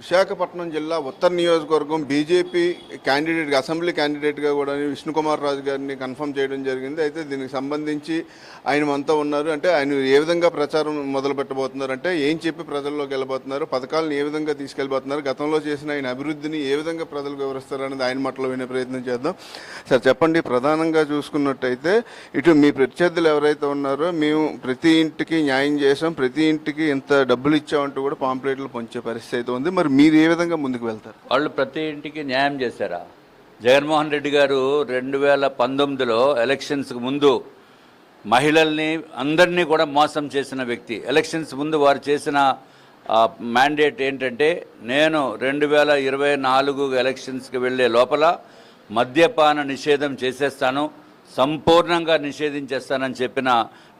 విశాఖపట్నం జిల్లా ఉత్తర నియోజకవర్గం BJP candidate assembly క్యాండిడేట్గా కూడా విష్ణుకుమార్ రాజు గారిని కన్ఫర్మ్ చేయడం జరిగింది. అయితే దీనికి సంబంధించి ఆయన మనతో ఉన్నారు. అంటే ఆయన ఏ విధంగా ప్రచారం మొదలు పెట్టబోతున్నారు అంటే ఏం చెప్పి ప్రజల్లోకి వెళ్ళబోతున్నారు పథకాలను ఏ విధంగా తీసుకెళ్ళబోతున్నారు గతంలో చేసిన ఆయన అభివృద్ధిని ఏ విధంగా ప్రజలకు వివరిస్తారు అనేది ఆయన మాటలో వినే ప్రయత్నం చేద్దాం. సార్ చెప్పండి ప్రధానంగా చూసుకున్నట్టయితే ఇటు మీ ప్రత్యర్థులు ఎవరైతే ఉన్నారో మేము ప్రతి ఇంటికి న్యాయం చేసాం ప్రతి ఇంటికి ఇంత డబ్బులు ఇచ్చామంటూ కూడా పాంప్లెట్లు పంచే పరిస్థితి అయితే ఉంది. మరి మీరు ఏ విధంగా ముందుకు వెళ్తారు? వాళ్ళు ప్రతి ఇంటికి న్యాయం చేశారా? జగన్మోహన్ రెడ్డి గారు రెండు వేల పంతొమ్మిదిలో ఎలక్షన్స్కి ముందు మహిళల్ని అందరినీ కూడా మోసం చేసిన వ్యక్తి. ఎలక్షన్స్ ముందు వారు చేసిన మ్యాండేట్ ఏంటంటే నేను రెండు వేల ఇరవై నాలుగు ఎలక్షన్స్కి వెళ్ళే లోపల మద్యపాన నిషేధం చేసేస్తాను సంపూర్ణంగా నిషేధించేస్తానని చెప్పిన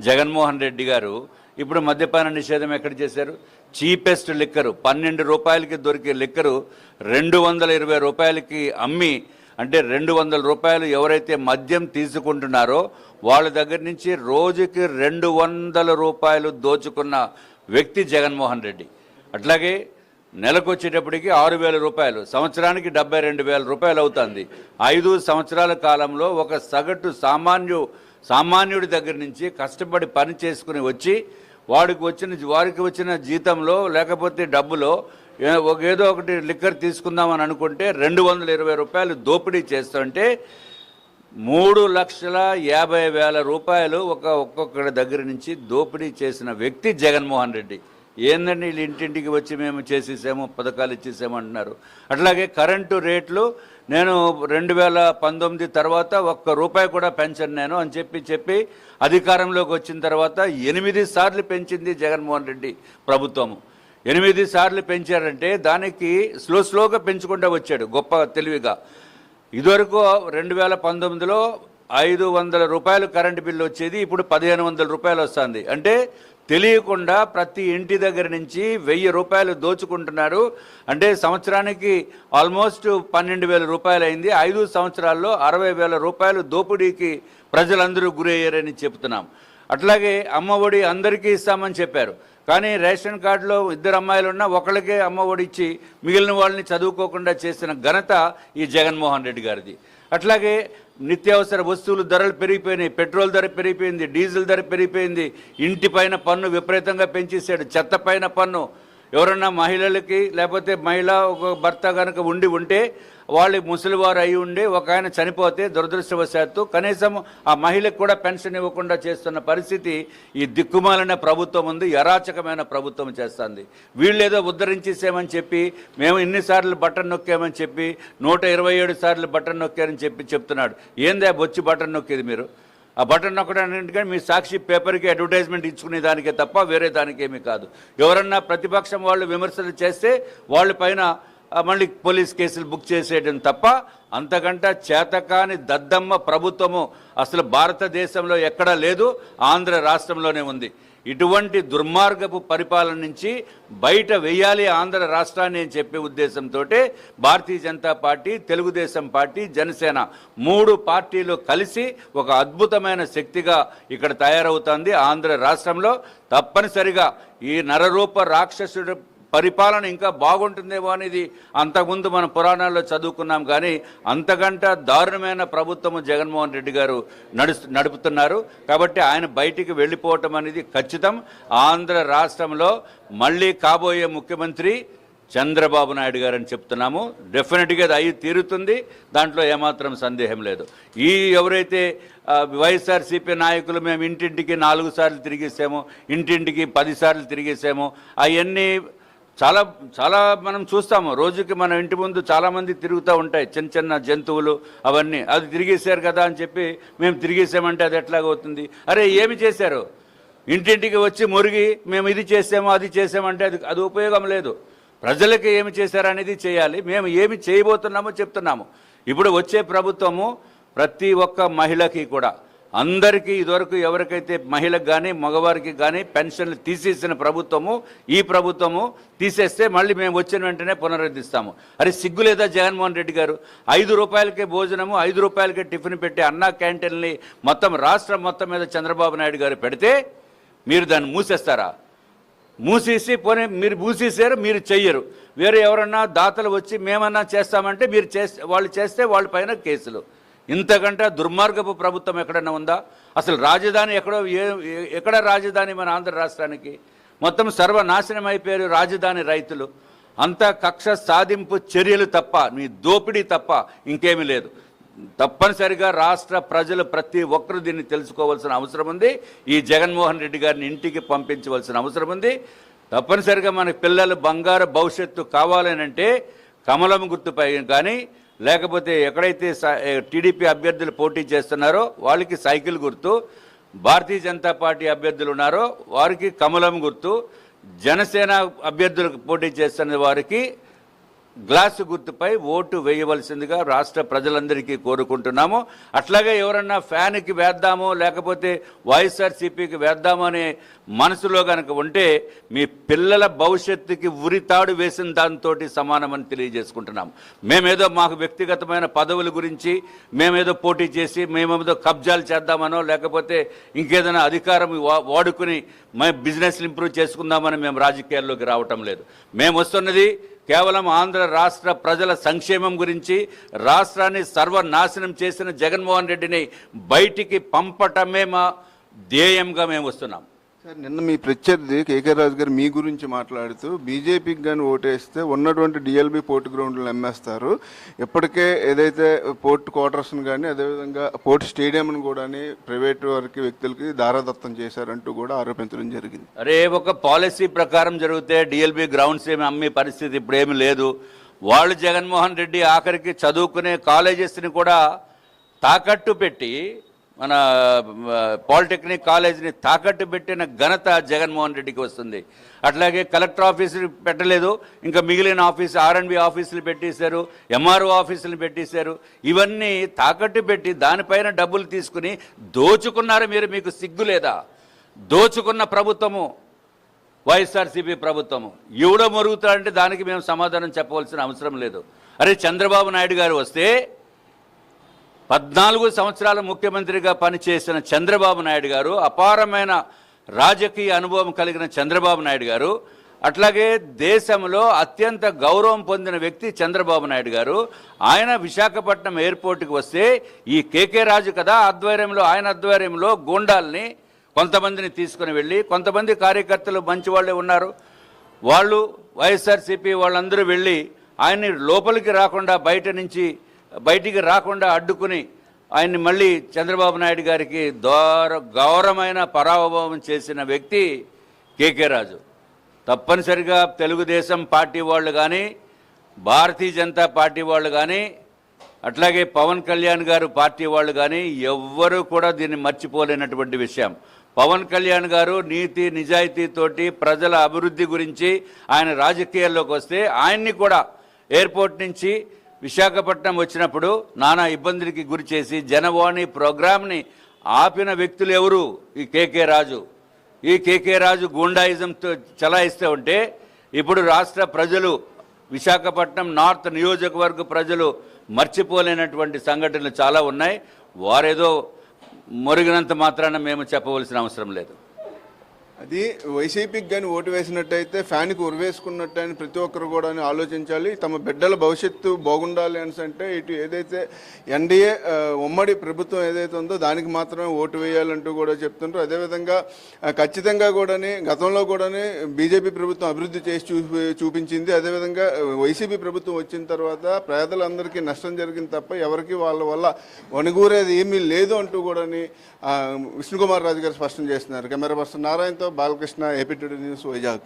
జగన్మోహన్ రెడ్డి గారు ఇప్పుడు మద్యపాన నిషేధం ఎక్కడ చేశారు? చీపెస్ట్ లిక్కరు పన్నెండు రూపాయలకి దొరికే లిక్కరు రెండు వందల ఇరవై రూపాయలకి అమ్మి అంటే రెండు వందల రూపాయలు ఎవరైతే మద్యం తీసుకుంటున్నారో వాళ్ళ దగ్గర నుంచి రోజుకి రెండు వందల రూపాయలు దోచుకున్న వ్యక్తి జగన్మోహన్ రెడ్డి. అట్లాగే నెలకు వచ్చేటప్పటికి ఆరు వేల రూపాయలు సంవత్సరానికి డెబ్బై రెండు వేల రూపాయలు అవుతుంది. ఐదు సంవత్సరాల కాలంలో ఒక సగటు సామాన్యు సామాన్యుడి దగ్గర నుంచి కష్టపడి పని చేసుకుని వచ్చి వాడికి వచ్చిన వారికి వచ్చిన జీతంలో లేకపోతే డబ్బులో ఒక ఏదో ఒకటి లిక్కర్ తీసుకుందామని అనుకుంటే రెండు వందల ఇరవై రూపాయలు దోపిడీ చేస్తుంటే మూడు లక్షల యాభై వేల రూపాయలు ఒక ఒక్కొక్కడి దగ్గర నుంచి దోపిడీ చేసిన వ్యక్తి జగన్మోహన్ రెడ్డి. ఏందండి వీళ్ళు ఇంటింటికి వచ్చి మేము చేసేసాము పథకాలు ఇచ్చేసాము అంటున్నారు. అట్లాగే కరెంటు రేట్లు నేను రెండు వేల పంతొమ్మిది తర్వాత ఒక్క రూపాయి కూడా పెంచను నేను అని చెప్పి చెప్పి అధికారంలోకి వచ్చిన తర్వాత ఎనిమిది సార్లు పెంచింది జగన్మోహన్ రెడ్డి ప్రభుత్వము. ఎనిమిది సార్లు పెంచారంటే దానికి స్లో స్లోగా పెంచుకుంటూ వచ్చాడు గొప్ప తెలివిగా. ఇదివరకు రెండు వేల పంతొమ్మిదిలో ఐదు వందల రూపాయలు కరెంటు బిల్లు వచ్చేది ఇప్పుడు పదిహేను వందల రూపాయలు వస్తుంది. అంటే తెలియకుండా ప్రతి ఇంటి దగ్గర నుంచి వెయ్యి రూపాయలు దోచుకుంటున్నారు. అంటే సంవత్సరానికి ఆల్మోస్ట్ పన్నెండు వేల రూపాయలు అయింది. ఐదు సంవత్సరాల్లో అరవై వేల రూపాయలు దోపిడీకి ప్రజలందరూ గురయ్యారని చెప్తున్నాం అట్లాగే అమ్మఒడి అందరికీ ఇస్తామని చెప్పారు. కానీ రేషన్ కార్డులో ఇద్దరు అమ్మాయిలు ఉన్నా ఒకళ్ళకే అమ్మ ఒడి ఇచ్చి మిగిలిన వాళ్ళని చదువుకోకుండా చేసిన ఘనత ఈ జగన్మోహన్ రెడ్డి గారిది. అట్లాగే నిత్యావసర వస్తువులు ధరలు పెరిగిపోయినాయి పెట్రోల్ ధర పెరిగిపోయింది డీజిల్ ధర పెరిగిపోయింది. ఇంటి పైన పన్ను విపరీతంగా పెంచేసాడు చెత్త పైన పన్ను ఎవరన్నా మహిళలకి లేకపోతే మహిళ ఒక భర్త కనుక ఉండి ఉంటే వాళ్ళు ముసలివారు అయి ఉండి ఒక ఆయన చనిపోతే దురదృష్టవశాత్తు కనీసం ఆ మహిళకు కూడా పెన్షన్ ఇవ్వకుండా చేస్తున్న పరిస్థితి ఈ దిక్కుమాలిన ప్రభుత్వం ఉంది అరాచకమైన ప్రభుత్వం చేస్తుంది. వీళ్ళు ఏదో ఉద్ధరించేసామని చెప్పి మేము ఇన్నిసార్లు బటన్ నొక్కామని చెప్పి నూట ఇరవై ఏడు సార్లు బటన్ నొక్కారని చెప్పి చెప్తున్నాడు. ఏందా బొచ్చి బటన్ నొక్కేది మీరు? ఆ బటన్ నొక్కడానికి మీ సాక్షి పేపర్కి అడ్వర్టైజ్మెంట్ ఇచ్చుకునే దానికే తప్ప వేరే దానికేమీ కాదు. ఎవరన్నా ప్రతిపక్షం వాళ్ళు విమర్శలు చేస్తే వాళ్ళ పైన మళ్ళీ పోలీస్ కేసులు బుక్ చేసేయడం తప్ప అంతకంటే చేతకాని దద్దమ్మ ప్రభుత్వము అసలు భారతదేశంలో ఎక్కడా లేదు ఆంధ్ర రాష్ట్రంలోనే ఉంది. ఇటువంటి దుర్మార్గపు పరిపాలన నుంచి బయట వెయ్యాలి ఆంధ్ర రాష్ట్రాన్ని అని చెప్పే ఉద్దేశంతో భారతీయ జనతా పార్టీ తెలుగుదేశం పార్టీ జనసేన మూడు పార్టీలు కలిసి ఒక అద్భుతమైన శక్తిగా ఇక్కడ తయారవుతుంది ఆంధ్ర రాష్ట్రంలో. తప్పనిసరిగా ఈ నరరూప రాక్షసుడు పరిపాలన ఇంకా బాగుంటుందేమో అనేది అంతకుముందు మన పురాణాల్లో చదువుకున్నాం కానీ అంతకంట దారుణమైన ప్రభుత్వము జగన్మోహన్ రెడ్డి గారు నడుస్తు నడుపుతున్నారు. కాబట్టి ఆయన బయటికి వెళ్ళిపోవటం అనేది ఖచ్చితం. ఆంధ్ర రాష్ట్రంలో మళ్ళీ కాబోయే ముఖ్యమంత్రి చంద్రబాబు నాయుడు గారు అని చెప్తున్నాము. డెఫినెట్గా అది అయి తీరుతుంది. దాంట్లో ఏమాత్రం సందేహం లేదు. ఈ ఎవరైతే వైఎస్ఆర్సీపీ నాయకులు మేము ఇంటింటికి నాలుగు సార్లు తిరిగేసాము ఇంటింటికి పది సార్లు తిరిగేసాము అవన్నీ చాలా చాలా మనం చూస్తాము. రోజుకి మన ఇంటి ముందు చాలామంది తిరుగుతూ ఉంటాయి. చిన్న చిన్న జంతువులు అవన్నీ. అది తిరిగేశారు కదా అని చెప్పి మేము తిరిగేసామంటే అది ఎట్లాగవుతుంది? అరే ఏమి చేశారు? ఇంటింటికి వచ్చి మురిగి మేము ఇది చేసాము అది చేసామంటే అది అది ఉపయోగం లేదు. ప్రజలకి ఏమి చేశారనేది చేయాలి. మేము ఏమి చేయబోతున్నామో చెప్తున్నాము. ఇప్పుడు వచ్చే ప్రభుత్వము ప్రతి ఒక్క మహిళకి కూడా అందరికీ ఇదివరకు ఎవరికైతే మహిళకు కానీ మగవారికి కానీ పెన్షన్లు తీసేసిన ప్రభుత్వము ఈ ప్రభుత్వము తీసేస్తే మళ్ళీ మేము వచ్చిన వెంటనే పునరుద్ధిస్తాము అరే సిగ్గు లేదా జగన్మోహన్ రెడ్డి గారు? ఐదు రూపాయలకే భోజనము ఐదు రూపాయలకే టిఫిన్ పెట్టి అన్నా క్యాంటీన్ని మొత్తం రాష్ట్రం మొత్తం మీద చంద్రబాబు నాయుడు గారు పెడితే మీరు దాన్ని మూసేస్తారా? మూసేసి పోనీ మీరు మూసేసారు మీరు చెయ్యరు. వేరే ఎవరన్నా దాతలు వచ్చి మేమన్నా చేస్తామంటే మీరు చేస్తే వాళ్ళు చేస్తే వాళ్ళ పైన కేసులు. ఇంతకంటే దుర్మార్గపు ప్రభుత్వం ఎక్కడన్నా ఉందా? అసలు రాజధాని ఎక్కడో ఏ ఎక్కడ రాజధాని మన ఆంధ్ర రాష్ట్రానికి? మొత్తం సర్వనాశనం అయిపోయారు రాజధాని రైతులు. అంతా కక్ష సాధింపు చర్యలు తప్ప మీ దోపిడీ తప్ప ఇంకేమీ లేదు. తప్పనిసరిగా రాష్ట్ర ప్రజలు ప్రతి ఒక్కరు దీన్ని తెలుసుకోవాల్సిన అవసరం ఉంది. ఈ జగన్మోహన్ రెడ్డి గారిని ఇంటికి పంపించవలసిన అవసరం ఉంది. తప్పనిసరిగా మన పిల్లలు బంగారు భవిష్యత్తు కావాలనంటే కమలం గుర్తుపై కానీ లేకపోతే ఎక్కడైతే టీడీపీ అభ్యర్థులు పోటీ చేస్తున్నారో వాళ్ళకి సైకిల్ గుర్తు భారతీయ జనతా పార్టీ అభ్యర్థులు ఉన్నారో వారికి కమలం గుర్తు జనసేన అభ్యర్థులకు పోటీ చేస్తున్న వారికి గ్లాసు గుర్తుపై ఓటు వేయవలసిందిగా రాష్ట్ర ప్రజలందరికీ కోరుకుంటున్నాము. అట్లాగే ఎవరన్నా ఫ్యాన్కి వేద్దాము లేకపోతే వైఎస్ఆర్సీపీకి వేద్దాము అనే మనసులో కనుక ఉంటే మీ పిల్లల భవిష్యత్తుకి ఉరితాడు వేసిన దాంతో సమానమని తెలియజేసుకుంటున్నాం మేమేదో మాకు వ్యక్తిగతమైన పదవుల గురించి మేమేదో పోటీ చేసి మేమేదో కబ్జాలు చేద్దామనో లేకపోతే ఇంకేదైనా అధికారం వా- వాడుకుని మేము బిజినెస్లు ఇంప్రూవ్ చేసుకుందామని మేము రాజకీయాల్లోకి రావటం లేదు. మేము వస్తున్నది కేవలం ఆంధ్ర రాష్ట్ర ప్రజల సంక్షేమం గురించి రాష్ట్రాన్ని సర్వనాశనం చేసిన జగన్మోహన్ రెడ్డిని బయటికి పంపటమే మా ధ్యేయంగా మేము వస్తున్నాం. సార్ నిన్న మీ ప్రత్యర్థి కేకే రాజు గారు మీ గురించి మాట్లాడుతూ బీజేపీకి కానీ ఓటేస్తే ఉన్నటువంటి డిఎల్బి పోర్ట్ గ్రౌండ్లు అమ్మేస్తారు. ఇప్పటికే ఏదైతే పోర్ట్ క్వార్టర్స్ని కానీ అదేవిధంగా పోర్ట్ స్టేడియంను కూడా ప్రైవేట్ వారికి వ్యక్తులకి దారాదత్తం చేశారంటూ కూడా ఆరోపించడం జరిగింది. అరే ఒక పాలసీ ప్రకారం జరిగితే డిఎల్బి గ్రౌండ్స్ ఏమి అమ్మే పరిస్థితి ఇప్పుడు ఏమి లేదు. వాళ్ళు జగన్మోహన్ రెడ్డి ఆఖరికి చదువుకునే కాలేజెస్ని కూడా తాకట్టు పెట్టి మన పాలిటెక్నిక్ కాలేజీని తాకట్టు పెట్టిన ఘనత జగన్మోహన్ రెడ్డికి వస్తుంది. అట్లాగే కలెక్టర్ ఆఫీసులు పెట్టలేదు ఇంకా మిగిలిన ఆఫీస్ ఆర్ఎండ్బి ఆఫీసులు పెట్టేశారు ఎంఆర్ఓ ఆఫీసులు పెట్టేశారు. ఇవన్నీ తాకట్టు పెట్టి దానిపైన డబ్బులు తీసుకుని దోచుకున్నారు మీరు మీకు సిగ్గు లేదా? దోచుకున్న ప్రభుత్వము వైఎస్ఆర్సీపీ ప్రభుత్వము. ఎవడో మరుగుతాడంటే దానికి మేము సమాధానం చెప్పవలసిన అవసరం లేదు. అరే చంద్రబాబు నాయుడు గారు వస్తే పద్నాలుగు సంవత్సరాల ముఖ్యమంత్రిగా పనిచేసిన చంద్రబాబు నాయుడు గారు అపారమైన రాజకీయ అనుభవం కలిగిన చంద్రబాబు నాయుడు గారు అట్లాగే దేశంలో అత్యంత గౌరవం పొందిన వ్యక్తి చంద్రబాబు నాయుడు గారు. ఆయన విశాఖపట్నం ఎయిర్పోర్ట్కి వస్తే ఈ కేకే రాజు కదా ఆధ్వర్యంలో ఆయన ఆధ్వర్యంలో గూండాల్ని కొంతమందిని తీసుకుని వెళ్ళి కొంతమంది కార్యకర్తలు మంచి వాళ్ళే ఉన్నారు. వాళ్ళు వైఎస్ఆర్సీపీ వాళ్ళందరూ వెళ్ళి ఆయన్ని లోపలికి రాకుండా బయట నుంచి బయటికి రాకుండా అడ్డుకుని ఆయన్ని మళ్ళీ చంద్రబాబు నాయుడు గారికి దోర గౌరవమైన పరాభవం చేసిన వ్యక్తి కేకే రాజు. తప్పనిసరిగా తెలుగుదేశం పార్టీ వాళ్ళు కానీ భారతీయ జనతా పార్టీ వాళ్ళు కానీ అట్లాగే పవన్ కళ్యాణ్ గారు పార్టీ వాళ్ళు కానీ ఎవ్వరూ కూడా దీన్ని మర్చిపోలేనటువంటి విషయం. పవన్ కళ్యాణ్ గారు నీతి నిజాయితీతోటి ప్రజల అభివృద్ధి గురించి ఆయన రాజకీయాల్లోకి వస్తే ఆయన్ని కూడా ఎయిర్పోర్ట్ నుంచి విశాఖపట్నం వచ్చినప్పుడు నానా ఇబ్బందులకి గురి చేసి జనవాణి ప్రోగ్రామ్ని ఆపిన వ్యక్తులు ఎవరు? ఈ కేకే రాజు. ఈ కేకే రాజు గూండాయిజంతో చలాయిస్తూ ఉంటే ఇప్పుడు రాష్ట్ర ప్రజలు విశాఖపట్నం నార్త్ నియోజకవర్గ ప్రజలు మర్చిపోలేనటువంటి సంఘటనలు చాలా ఉన్నాయి. వారేదో మొరిగినంత మాత్రాన మేము చెప్పవలసిన అవసరం లేదు. అది వైసీపీకి కానీ ఓటు వేసినట్టయితే ఫ్యాన్కి ఉరివేసుకున్నట్టు అని ప్రతి ఒక్కరు కూడా ఆలోచించాలి. తమ బిడ్డల భవిష్యత్తు బాగుండాలి అని అంటే ఇటు ఏదైతే ఎన్డీఏ ఉమ్మడి ప్రభుత్వం ఏదైతే ఉందో దానికి మాత్రమే ఓటు వేయాలంటూ కూడా చెప్తుంటారు అదేవిధంగా ఖచ్చితంగా కూడాని గతంలో కూడాని బీజేపీ ప్రభుత్వం అభివృద్ధి చేసి చూపి చూపించింది. అదేవిధంగా వైసీపీ ప్రభుత్వం వచ్చిన తర్వాత పేదలందరికీ నష్టం జరిగింది తప్ప ఎవరికి వాళ్ళ వల్ల వణుగూరేది ఏమీ లేదు అంటూ కూడాని విష్ణుకుమార్ రాజు గారు స్పష్టం చేస్తున్నారు. కెమెరా పర్సన్ నారాయణతో बालकृष्ण एपी न्यूज़ वैजाग्।